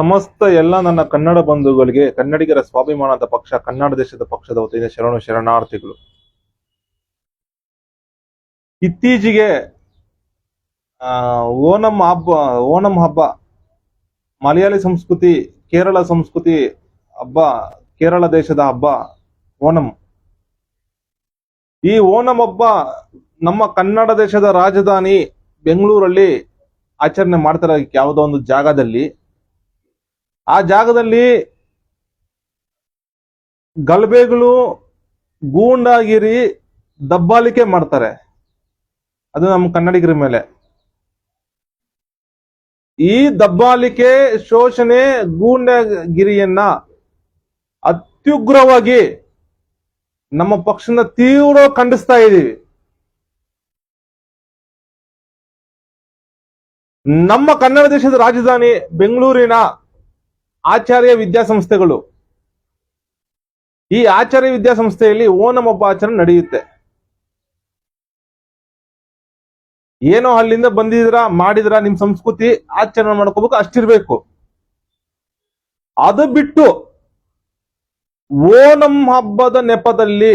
ಸಮಸ್ತ ಎಲ್ಲ ನನ್ನ ಕನ್ನಡ ಬಂಧುಗಳಿಗೆ, ಕನ್ನಡಿಗರ ಸ್ವಾಭಿಮಾನದ ಪಕ್ಷ, ಕನ್ನಡ ದೇಶದ ಪಕ್ಷದ ವತಿಯಿಂದ ಶರಣು ಶರಣಾರ್ಥಿಗಳು. ಇತ್ತೀಚೆಗೆ ಓಣಂ ಹಬ್ಬ ಓಣಂ ಹಬ್ಬ, ಮಲಯಾಳಿ ಸಂಸ್ಕೃತಿ, ಕೇರಳ ಸಂಸ್ಕೃತಿ ಹಬ್ಬ, ಕೇರಳ ದೇಶದ ಹಬ್ಬ, ಓಣಂ. ಈ ಓಣಂ ಹಬ್ಬ ನಮ್ಮ ಕನ್ನಡ ದೇಶದ ರಾಜಧಾನಿ ಬೆಂಗಳೂರಲ್ಲಿ ಆಚರಣೆ ಮಾಡ್ತಾರೆ ಯಾವುದೋ ಒಂದು ಜಾಗದಲ್ಲಿ ಆ ಜಾಗದಲ್ಲಿ ಗಲಭೆಗಳು ಗೂಂಡಾಗಿರಿ ದಬ್ಬಾಳಿಕೆ ಮಾಡ್ತಾರೆ. ಅದು ನಮ್ಮ ಕನ್ನಡಿಗರ ಮೇಲೆ. ಈ ದಬ್ಬಾಳಿಕೆ ಶೋಷಣೆ ಗೂಂಡಗಿರಿಯನ್ನ ಅತ್ಯುಗ್ರವಾಗಿ ನಮ್ಮ ಪಕ್ಷನ ತೀವ್ರ ಖಂಡಿಸ್ತಾ ಇದ್ದೀವಿ. ನಮ್ಮ ಕನ್ನಡ ದೇಶದ ರಾಜಧಾನಿ ಬೆಂಗಳೂರಿನ ಆಚಾರ್ಯ ವಿದ್ಯಾಸಂಸ್ಥೆಗಳು. ಈ ಆಚಾರ್ಯ ವಿದ್ಯಾಸಂಸ್ಥೆಯಲ್ಲಿ ಓಣಂ ಹಬ್ಬ ಆಚರಣೆ ನಡೆಯುತ್ತೆ. ಏನೋ ಅಲ್ಲಿಂದ ಬಂದಿದ್ರ ಮಾಡಿದ್ರ ನಿಮ್ ಸಂಸ್ಕೃತಿ ಆಚರಣೆ ಮಾಡ್ಕೋಬೇಕು, ಅಷ್ಟಿರ್ಬೇಕು. ಅದು ಬಿಟ್ಟು ಓಣಂ ಹಬ್ಬದ ನೆಪದಲ್ಲಿ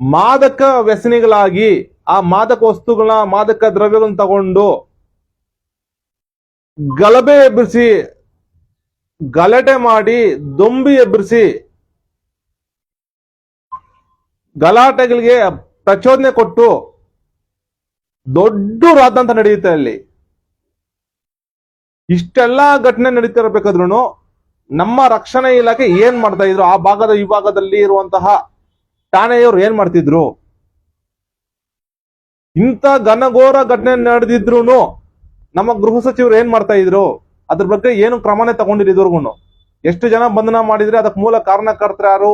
ಮಾದಕ ವ್ಯಸನಿಗಳಾಗಿ ಆ ಮಾದಕ ವಸ್ತುಗಳ ಮಾದಕ ದ್ರವ್ಯಗಳನ್ನ ತಗೊಂಡು ಗಲಭೆ ಎಬ್ಬಿಸಿ, ಗಲಾಟೆ ಮಾಡಿ ದೊಂಬಿ ಎಬ್ಬಿಸಿ, ಗಲಾಟೆಗಳಿಗೆ ಪ್ರಚೋದನೆ ಕೊಟ್ಟು ದೊಡ್ಡ ರಾದಂತ ನಡೆಯುತ್ತೆ ಅಲ್ಲಿ. ಇಷ್ಟೆಲ್ಲಾ ಘಟನೆ ನಡೀತಿರ್ಬೇಕಾದ್ರೂ ನಮ್ಮ ರಕ್ಷಣಾ ಇಲಾಖೆ ಏನ್ ಮಾಡ್ತಾ ಇದ್ರು, ಆ ಭಾಗದ ಈ ಭಾಗದಲ್ಲಿ ಇರುವಂತಹ ಠಾಣೆಯವರು ಏನ್ ಮಾಡ್ತಿದ್ರು? ಇಂಥ ಘನಘೋರ ಘಟನೆ ನಡೆದಿದ್ರು ನಮ್ಮ ಗೃಹ ಸಚಿವರು ಏನ್ ಮಾಡ್ತಾ ಇದ್ರು? ಅದ್ರ ಬಗ್ಗೆ ಏನು ಕ್ರಮನೇ ತಗೊಂಡಿರಿ ಇದುವರೆಗೂ ಎಷ್ಟು ಜನ ಬಂಧನ ಮಾಡಿದ್ರೆ ಅದಕ್ಕೆ ಮೂಲ ಕಾರಣಕರ್ತರು ಯಾರು?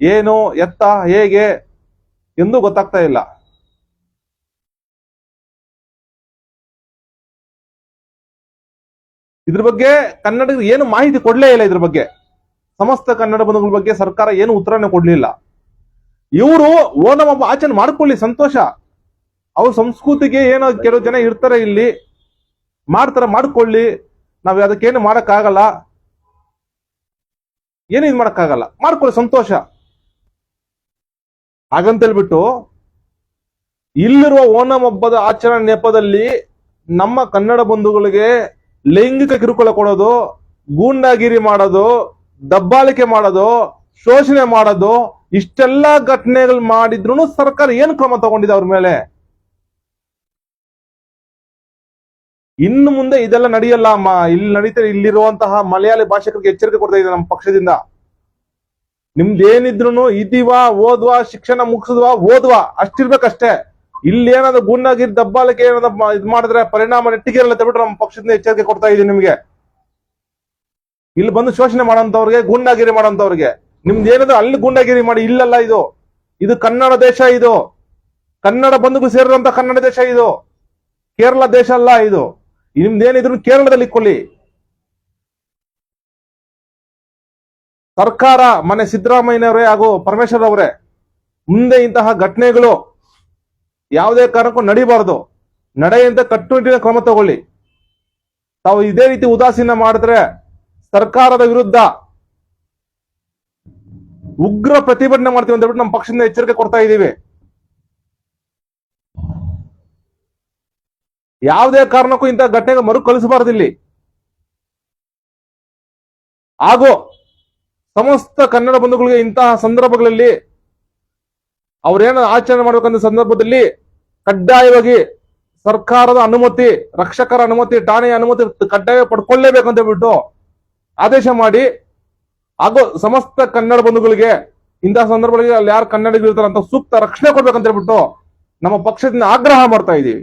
ಏನು, ಎತ್ತ, ಹೇಗೆ ಎಂದು ಗೊತ್ತಾಗ್ತಾ ಇಲ್ಲ. ಇದ್ರ ಬಗ್ಗೆ ಕನ್ನಡ ಏನು ಮಾಹಿತಿ ಕೊಡ್ಲೇ ಇಲ್ಲ ಇದ್ರ ಬಗ್ಗೆ. ಸಮಸ್ತ ಕನ್ನಡ ಬಂಧುಗಳ ಬಗ್ಗೆ ಸರ್ಕಾರ ಏನು ಉತ್ತರನೆ ಕೊಡ್ಲಿಲ್ಲ. ಇವರು ಓಣಂ ಆಚರಣೆ ಮಾಡ್ಕೊಳ್ಳಿ, ಸಂತೋಷ. ಅವ್ರ ಸಂಸ್ಕೃತಿಗೆ ಏನೋ ಕೆಲವು ಜನ ಇರ್ತಾರೆ ಇಲ್ಲಿ. ಮಾಡ್ತಾರೆ ಮಾಡ್ಕೊಳ್ಳಿ. ನಾವ್ ಅದಕ್ಕೇನು ಮಾಡಕ್ಕಾಗಲ್ಲ. ಏನು ಇದು ಮಾಡಕ್ಕಾಗಲ್ಲ? ಮಾಡ್ಕೊಳ್ಳಿ, ಸಂತೋಷ. ಹಾಗಂತ ಹೇಳ್ಬಿಟ್ಟು, ಇಲ್ಲಿರುವ ಓಣಂ ಹಬ್ಬದ ಆಚರಣೆ ನೆಪದಲ್ಲಿ ನಮ್ಮ ಕನ್ನಡ ಬಂಧುಗಳಿಗೆ ಲೈಂಗಿಕ ಕಿರುಕುಳ ಕೊಡೋದು, ಗೂಂಡಾಗಿರಿ ಮಾಡೋದು, ದಬ್ಬಾಳಿಕೆ ಮಾಡೋದು, ಶೋಷಣೆ ಮಾಡೋದು, ಇಷ್ಟೆಲ್ಲ ಘಟನೆಗಳು ಮಾಡಿದ್ರು ಸರ್ಕಾರ ಏನು ಕ್ರಮ ತಗೊಂಡಿದೆ ಅವ್ರ ಮೇಲೆ? ಇನ್ನು ಮುಂದೆ ಇದೆಲ್ಲ ನಡೆಯಲ್ಲ ಇಲ್ಲಿ ನಡೀತಾರೆ ಇಲ್ಲಿರುವಂತಹ ಮಲಯಾಳಿ ಭಾಷಕರಿಗೆ ಎಚ್ಚರಿಕೆ ಕೊಡ್ತಾ ಇದೆ ನಮ್ಮ ಪಕ್ಷದಿಂದ. ನಿಮ್ದೇನಿದ್ರು ಇದೀವಾ, ಓದ್ವಾ, ಶಿಕ್ಷಣ ಮುಗಿಸಿದ್ವಾ, ಓದ್ವಾ, ಅಷ್ಟಿರ್ಬೇಕಷ್ಟೇ. ಇಲ್ಲಿ ಏನಾದ್ರು ಗುಂಡಾಗಿರ್ ದಬ್ಬಾಲಕ್ಕೆ ಏನಾದ್ರು ಇದ್ ಮಾಡಿದ್ರೆ ಪರಿಣಾಮ ನೆಟ್ಟಿಗೆ ಇರಲ್ಲ ಬಿಟ್ಟು ನಮ್ಮ ಪಕ್ಷದಿಂದ ಎಚ್ಚರಿಕೆ ಕೊಡ್ತಾ ಇದೀನಿ ನಿಮ್ಗೆ. ಇಲ್ಲಿ ಬಂದು ಶೋಷಣೆ ಮಾಡೋಂಥವ್ರಿಗೆ ಗುಂಡಾಗಿರಿ ಮಾಡೋಂಥವ್ರಿಗೆ ನಿಮ್ದು ಏನಾದ್ರು ಅಲ್ಲಿ ಗುಂಡಾಗಿರಿ ಮಾಡಿ, ಇಲ್ಲಲ್ಲ ಇದು. ಇದು ಕನ್ನಡ ದೇಶ ಇದು. ಕನ್ನಡ ಬಂಧುಗಳು ಸೇರಿದಂತ ಕನ್ನಡ ದೇಶ ಇದು. ಕೇರಳ ದೇಶ ಅಲ್ಲ ಇದು. ನಿಮ್ದೇನಿದ್ರು ಕೇರಳದಲ್ಲಿ ಇಕ್ಕೊಳ್ಳಿ ಸರ್ಕಾರ ಮನೆ ಸಿದ್ದರಾಮಯ್ಯನವರೇ ಹಾಗೂ ಪರಮೇಶ್ವರ್ ಅವರೇ ಮುಂದೆ ಇಂತಹ ಘಟನೆಗಳು ಯಾವುದೇ ಕಾರಣಕ್ಕೂ ನಡಿಬಾರದು. ನಡೆಯಂತ ಕಟ್ಟುನಿಟ್ಟಿನ ಕ್ರಮ ತಗೊಳ್ಳಿ. ತಾವು ಇದೇ ರೀತಿ ಉದಾಸೀನ ಮಾಡಿದ್ರೆ ಸರ್ಕಾರದ ವಿರುದ್ಧ ಉಗ್ರ ಪ್ರತಿಭಟನೆ ಮಾಡ್ತೀವಿ ಅಂತ ಹೇಳ್ಬಿಟ್ಟು ನಮ್ಮ ಪಕ್ಷದಿಂದ ಎಚ್ಚರಿಕೆ ಕೊಡ್ತಾ ಇದ್ದೀವಿ ಯಾವುದೇ ಕಾರಣಕ್ಕೂ ಇಂತಹ ಘಟನೆಗೆ ಮರುಕಳಿಸಬಾರದು ಇಲ್ಲಿ. ಹಾಗೂ ಸಮಸ್ತ ಕನ್ನಡ ಬಂಧುಗಳಿಗೆ ಇಂತಹ ಸಂದರ್ಭಗಳಲ್ಲಿ ಅವರೇನು ಆಚರಣೆ ಮಾಡ್ಬೇಕಂತ ಸಂದರ್ಭದಲ್ಲಿ ಕಡ್ಡಾಯವಾಗಿ ಸರ್ಕಾರದ ಅನುಮತಿ, ರಕ್ಷಕರ ಅನುಮತಿ ಠಾಣೆಯ ಅನುಮತಿ ಕಡ್ಡಾಯ ಪಡ್ಕೊಳ್ಳೇಬೇಕಂತ ಹೇಳ್ಬಿಟ್ಟು ಆದೇಶ ಮಾಡಿ, ಹಾಗೂ ಸಮಸ್ತ ಕನ್ನಡ ಬಂಧುಗಳಿಗೆ ಇಂತಹ ಸಂದರ್ಭಗಳಲ್ಲಿ ಅಲ್ಲಿ ಯಾರು ಕನ್ನಡಿಗರು ಇರ್ತಾರೆ ಸೂಕ್ತ ರಕ್ಷಣೆ ಕೊಡ್ಬೇಕಂತ ಹೇಳ್ಬಿಟ್ಟು ನಮ್ಮ ಪಕ್ಷದಿಂದ ಆಗ್ರಹ ಮಾಡ್ತಾ ಇದ್ದೀವಿ.